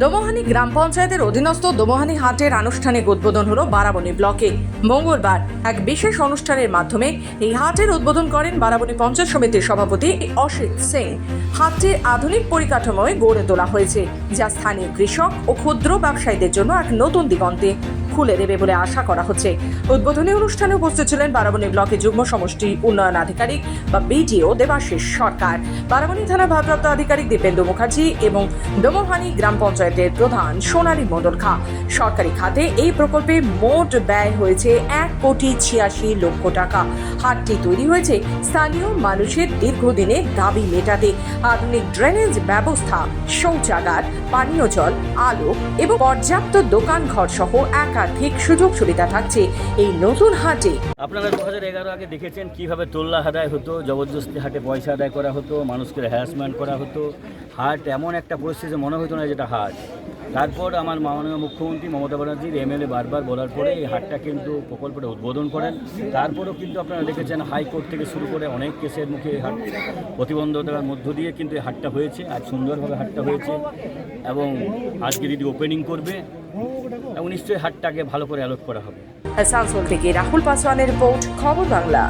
দোমোহানি গ্রাম পঞ্চায়েতের অধীনস্থ দোমোহানি হাটের আনুষ্ঠানিক উদ্বোধন হলো বারাবণী ব্লকে। মঙ্গলবার এক বিশেষ অনুষ্ঠানের মাধ্যমে এই হাটের উদ্বোধন করেন বারাবণী পঞ্চায়েত সমিতির সভাপতি অসিত সিং। হাটটির আধুনিক পরিকাঠামোয় গড়ে তোলা হয়েছে, যা স্থানীয় কৃষক ও ক্ষুদ্র ব্যবসায়ীদের জন্য এক নতুন দিগন্তে। খুলে দেবে বলে আশা করা হচ্ছে। উদ্বোধনী অনুষ্ঠানে উপস্থিত ছিলেন বারাবণী ব্লকের যুগ্ম সমষ্টি উন্নয়ন আধিকারিক বা বিডিও দেবাশিস সরকার। বারাবণী থানা ভারপ্রাপ্ত আধিকারিক দীপেন্দু মুখার্জি এবং দোমোহানি গ্রাম পঞ্চায়েতের প্রধান সোনালী মণ্ডল খা। সরকারি খাতে এই প্রকল্পে মোট ব্যয় হয়েছে এক কোটি ছিয়াশি লক্ষ টাকা। হাটটি তৈরি হয়েছে স্থানীয় মানুষের দীর্ঘদিনের দাবি মেটাতে। আধুনিক ড্রেনেজ ব্যবস্থা, শৌচাগার, পানীয় জল, আলো এবং পর্যাপ্ত দোকান ঘর সহ একাধিক সুযোগ সুবিধা থাকছে এই নতুন হাটে। আপনারা দু হাজার এগারো আগে দেখেছেন কীভাবে তোল্লা আদায় হতো, জবরদস্তি হাটে পয়সা আদায় করা হতো, মানুষকে হ্যারাসমেন্ট করা হতো। হাট এমন একটা পরিস্থিতি মনে হতো না যেটা হাট। তারপর আমার মাননীয় মুখ্যমন্ত্রী মমতা ব্যানার্জির এমএলএ বারবার বলার পরে এই হাটটা কিন্তু প্রকল্পটা উদ্বোধন করেন। তারপরেও কিন্তু আপনারা দেখেছেন হাইকোর্ট থেকে শুরু করে অনেক কেসের মুখে এই হাট প্রতিবন্ধকতার মধ্য দিয়ে কিন্তু এই হাটটা হয়েছে, আজ সুন্দরভাবে হাটটা হয়েছে এবং আজকে দিদি ওপেনিং করবে এবং নিশ্চয়ই হাটটাকে ভালো করে অ্যালোট করা হবে। আসানসোল থেকে রাহুল পাসওয়ানের রিপোর্ট, খবর বাংলা।